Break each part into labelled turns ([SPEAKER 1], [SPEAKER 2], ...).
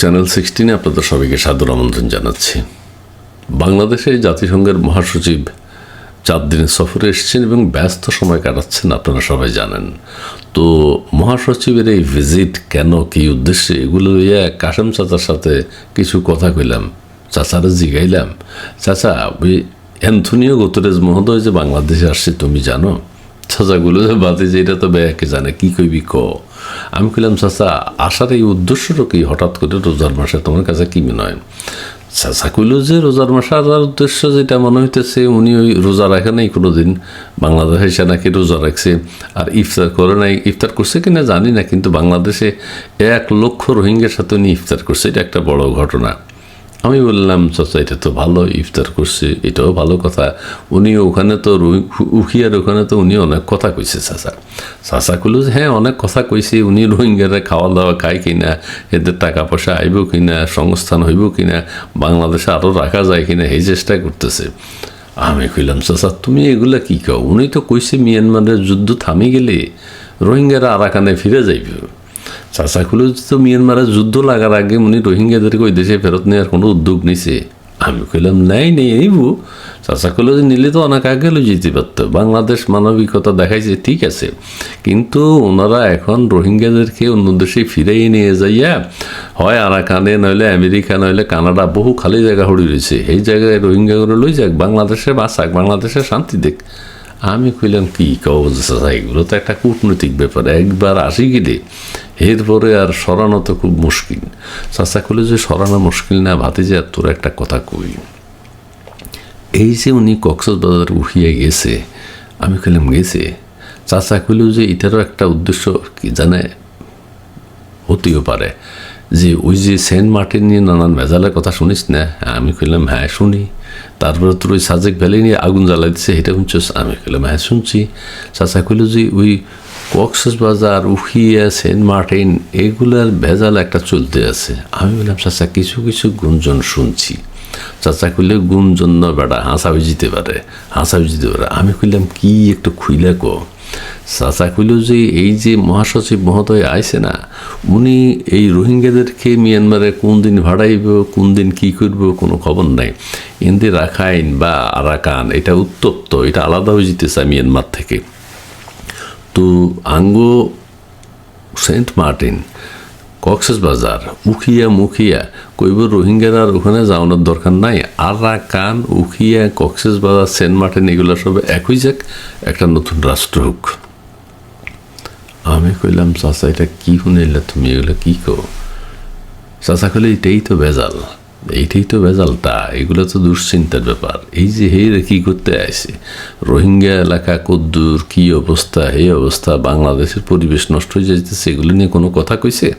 [SPEAKER 1] Channel সিক্সটিনে আপনাদের সবাইকে সাদর আমন্ত্রণ জানাচ্ছি। বাংলাদেশে জাতিসংঘের মহাসচিব চার দিনের সফরে এসেছেন এবং ব্যস্ত সময় কাটাচ্ছেন, আপনারা সবাই জানেন। তো মহাসচিবের এই ভিজিট কেন, কি উদ্দেশ্যে, এগুলো ইয়ে কাশেম চাচার সাথে কিছু কথা কইলাম। চাচারা জিগাইলাম, চাচা, ওই অ্যান্থনিও গোতরেজ মহোদয় যে বাংলাদেশে আসছে, তুমি জানো? চাচাগুলো যে বাদে যে এটা তো ব্যাকে জানে, কি কইবি ক? আমি কইলাম, চাচা আসার এই উদ্দেশ্যটা কি? হঠাৎ করে রোজার মাসে তোমার কাছে কি মনে হয় চাচা কইল যে, রোজার মাসে আসার উদ্দেশ্য যেটা মনে হইতেছে, উনি ওই রোজা রাখে নাই কোনো দিন বাংলাদেশে এসে নাকি রোজা রাখছে, আর ইফতার করে নাই। ইফতার করছে কিনা জানি না, কিন্তু বাংলাদেশে এক লক্ষ রোহিঙ্গার সাথে উনি ইফতার করছে। এটা একটা বড় ঘটনা। আমি বললাম, চাচা, এটা তো ভালো, ইফতার করছে, এটাও ভালো কথা। উনি ওখানে তো উখিয়ার ওখানে তো উনি অনেক কথা কইছে, চাচা। চাচা কইলো যে হ্যাঁ অনেক কথা কইছে, উনি রোহিঙ্গারা খাওয়া দাওয়া খায় কিনা, এদের টাকা পয়সা আইব কিনা, সংস্থান হইব কিনা, বাংলাদেশে আরও রাখা যায় কিনা, এই চেষ্টা করতেছে। আমি কইলাম, চাচা, তুমি এগুলা কি কও? উনি তো কইছে, মিয়ানমারের যুদ্ধ থামে গেলে রোহিঙ্গারা আরাকানে ফিরে যাইবে। চাচা খুলে তো মিয়ানমারের যুদ্ধ লাগার আগে উনি রোহিঙ্গাদেরকে ওই দেশে ফেরত নেওয়ার কোনো উদ্যোগ নিছে। আমি কইলাম, নাই, নেই নিব চাচা খুলে নিলে তো অনেক আগে যেতে পারতো বাংলাদেশ মানবিকতা দেখাইছে, ঠিক আছে। কিন্তু ওনারা এখন রোহিঙ্গাদেরকে অন্য দেশে ফিরেই নিয়ে যাইয়া, হয় আরাকানে নইলে আমেরিকা নইলে কানাডা, বহু খালি জায়গা হড়ি রয়েছে এই জায়গায় রোহিঙ্গাগুলো লই যাক বাংলাদেশে বাঁচাক, বাংলাদেশে শান্তি দেখ আমি কইলাম, কি চাচা এগুলো তো একটা কূটনৈতিক ব্যাপার। একবার আসি গেলে, এরপরে আর সরানো তো খুব মুশকিল। চাচা কইলে যে, সরানো মুশকিল না ভাতে যে তোর একটা কথা কই। এই যে উনি কক্সবাজার উঠিয়ে গেছে, আমি কইলাম, গেছে? চাচা কইল যে, এটারও একটা উদ্দেশ্য কি জানে? হতেও পারে। যে, ওই যে সেন্ট মার্টিন নিয়ে নানান ভেজালের কথা শুনিস না? আমি কইলাম হ্যাঁ শুনি। তারপরে তোর ওই সাজেক ভ্যালি নিয়ে আগুন জ্বালাই দিচ্ছে এটা শুনছিস? আমি কইলাম হ্যাঁ শুনছি। চাচা কইল যে, ওই কক্সেস বাজার, উখিয়া, সেন্ট মার্টিন, এগুলার ভেজাল একটা চলতে আছে। আমি বললাম, চাচা, কিছু কিছু গুঞ্জন শুনছি। চাচা কইলে, গুঞ্জন না বেড়া, হাসা যেতে পারে, হাসা যেতে পারে। আমি কইলাম, কি একটু খুইলে কো? চাচা কইল যে, এই যে মহাসচিব মহোদয় আইসে না, উনি এই রোহিঙ্গাদেরকে মিয়ানমারে কোন দিন ভাড়াইব কোন দিন কী করব, কোনো খবর নাই। এনদি রাখাইন বা আরাকান, এটা উত্তপ্ত, এটা আলাদা হয়ে যেতেছে মিয়ানমার থেকে। তো আঙ্গো সেন্ট মার্টিন, কক্সেস বাজার, উখিয়া মুখিয়া, কইব রোহিঙ্গার ওখানে যাওয়ানোর দরকার নাই। আরাকান, উখিয়া, কক্সেস বাজার, সেন্ট মার্টিন, এগুলো সব একই যাক, একটা নতুন রাষ্ট্র হোক। আমি কইলাম, চাচা, এটা কি শুনিলে তুমি এগুলো কি কো চাচা কইলে, এটাই তো ভেজাল। এইটাই তো ভেজালটা এগুলো তো দুশ্চিন্তার ব্যাপার। এই যে হে কী করতে আসে রোহিঙ্গা এলাকা কদ্দুর, কি অবস্থা, হে অবস্থা, বাংলাদেশের পরিবেশ নষ্ট হয়ে যাইতেছে, এগুলো নিয়ে কোনো কথা কইছে?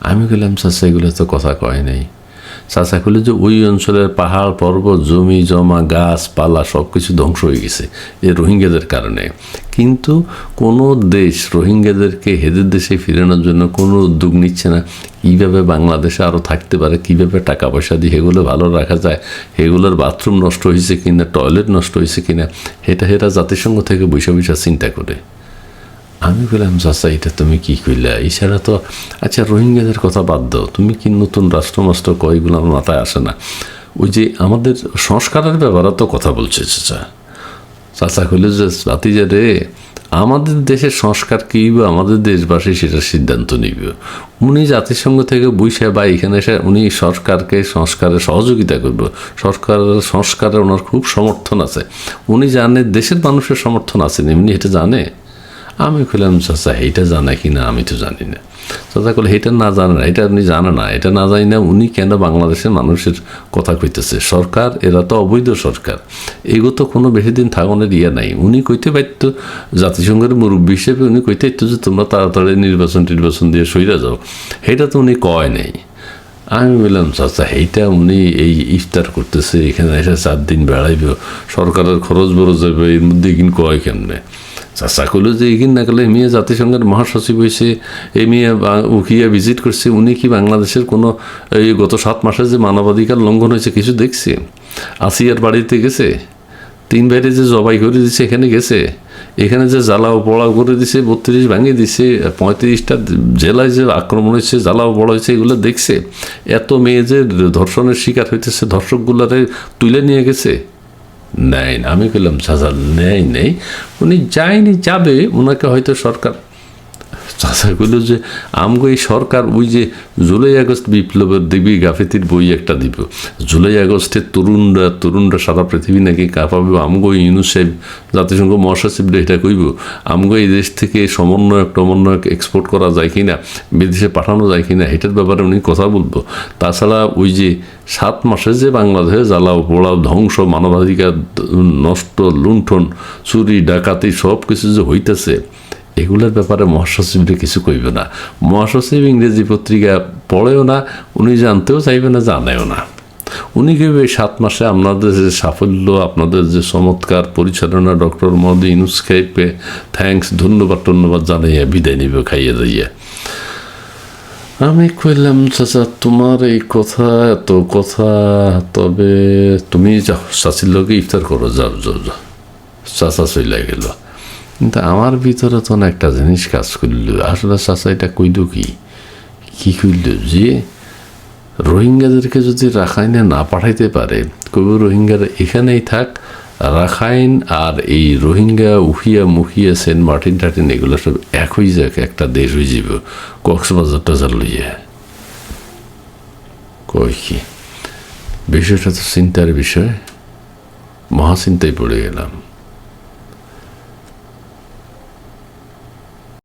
[SPEAKER 1] আমি বললাম স্যার এগুলো তো কথা কয় নাই। চাচা কইলে যে ওই অঞ্চলের পাহাড়, পর্বত, জমি, জমা গাছপালা সব কিছু ধ্বংস হয়ে গেছে এই রোহিঙ্গাদের কারণে। কিন্তু কোনো দেশ রোহিঙ্গাদেরকে হেদের দেশে ফিরানোর জন্য কোনো উদ্যোগ নিচ্ছে না। কীভাবে বাংলাদেশে আরও থাকতে পারে? কীভাবে টাকা পয়সা দিয়ে এগুলো ভালো রাখা যায়? এগুলোর বাথরুম নষ্ট হয়েছে কিনা? টয়লেট নষ্ট হয়েছে কিনা? এটা হেরা জাতিসংঘ থেকে বৈশা বৈশা চিন্তা করে। আমি বললাম, চাচা, এটা তুমি কি কইলা? এছাড়া তো আচ্ছা রোহিঙ্গাদের কথা বাদ দাও। তুমি কি নতুন রাষ্ট্রমাস্ত্র কয়গুলো আমার মাথায় আসে না? ওই যে আমাদের সংস্কারের ব্যাপারে তো কথা বলছে, চাচা। চাচা কইল যে জাতিজা রে, আমাদের দেশের সংস্কার কী বা আমাদের দেশবাসী সেটা সিদ্ধান্ত নিবে? উনি জাতিসংঘ থেকে বইসে বা এখানে এসে উনি সরকারকে, সংস্কারে সহযোগিতা করবে। সরকারের সংস্কারে ওনার খুব সমর্থন আছে। উনি জানে, দেশের মানুষের সমর্থন আছে, এমনি এটা জানে? আমি কইলাম, চাচা এইটা জানে কি না? আমি তো জানি না। চাচা কলে এটা না জানে না, এটা আপনি জানে না। এটা না জানি না, উনি কেন বাংলাদেশের মানুষের কথা কইতেছে? সরকার, এরা তো অবৈধ সরকার। এগো তো কোনো বেশি দিন থাকনের ইয়ে নাই। উনি কইতে পারতো জাতিসংঘের মুরব্বী হিসেবে উনি কইতে পারতো যে, তোমরা তাড়াতাড়ি নির্বাচন টির্বাচন দিয়ে সইরা যাও। সেটা তো উনি কয় নেই। আমি বললাম চাচা এইটা উনি এই ইফতার করতেছে, এখানে এসে চার দিন বেড়াইব। সরকারের খরচ বরচ যাবে এর মধ্যে কিন কয় কেমনে? চাচা করল যে এগিন না করলে মেয়ে জাতিসংঘের মহাসচিব হয়েছে এই মেয়ে উকিয়া ভিজিট করছে উনি কি বাংলাদেশের কোনো, এই গত সাত মাসে যে মানবাধিকার লঙ্ঘন হয়েছে কিছু দেখছে? আসিয়ার বাড়িতে গেছে, তিন বাইরে যে জবাই করে দিছে, এখানে গেছে, এখানে যে জ্বালাও পড়াও করে দিছে, বত্রিশ ভাঙিয়ে দিছে, পঁয়ত্রিশটা জেলায় যে আক্রমণ হয়েছে, জ্বালাও পড়া হয়েছে, এগুলো দেখছে। এত মেয়ে যে ধর্ষণের শিকার হইতেছে, ধর্ষকগুলারে তুলে নিয়ে গেছে নেয় না। আমি বললাম সাজা নেয় নেই। উনি যায়নি যাবে ওনাকে হয়তো সরকার চাচা কইল যে, আমগো এই সরকার ওই যে জুলাই আগস্ট বিপ্লবের দিবি, গাফেতির বই একটা দিব। জুলাই আগস্টের তরুণরা তরুণরা সারা পৃথিবী নাকি কাঁপাবে আমগো ইউনিসেফ, জাতিসংঘ মহাসচিবরা এটা কইব, আমগো এই দেশ থেকে সমন্বয়ক, টমন্বয়ক এক্সপোর্ট করা যায় কিনা, বিদেশে পাঠানো যায় কিনা, এটার ব্যাপারে উনি কথা বলব। তাছাড়া ওই যে সাত মাসে যে বাংলাদেশে জ্বালাও, পোড়াও, ধ্বংস, মানবাধিকার নষ্ট, লুণ্ঠন, চুরি, ডাকাতি সব কিছু যে হইতেছে এগুলোর ব্যাপারে মহাসচিবরা কিছু কইবে না। মহাসচিব ইংরেজি পত্রিকা পড়েও না, উনি জানতেও চাইবে না, জানেও না। উনি কেবে সাত মাসে আপনাদের যে সাফল্য, আপনাদের যে চমৎকার পরিচালনা ডক্টর মোহাম্মদ ইউনুস খাইপে থ্যাঙ্কস ধন্যবাদ ধন্যবাদ জানাইয়া বিদায় নিবে, খাইয়ে দিয়ে আমি কইলাম, চাচা, তোমার এই কথা, এত কথা, তবে তুমি চাচির লোকে ইফতার করো, যাও যাও চাচা চলে গেল। কিন্তু আমার ভিতরে তো না একটা জিনিস কাজ করল। আসলে চাচা, এটা কইল কি? কি কইল যে, রোহিঙ্গাদেরকে যদি রাখাইনে না পাঠাইতে পারে কবি রোহিঙ্গারা এখানেই থাক, রাখাইন আর এই রোহিঙ্গা উহিয়া মুখিয়া সেন্ট মার্টিন টার্টিন, এগুলো সব এক হয়ে যাক একটা দেশ হয়ে যাব কক্সবাজার টাজার লইয়া। কই কি? বিষয়টা তো চিন্তার বিষয়। মহাচিন্তায় পড়ে গেলাম।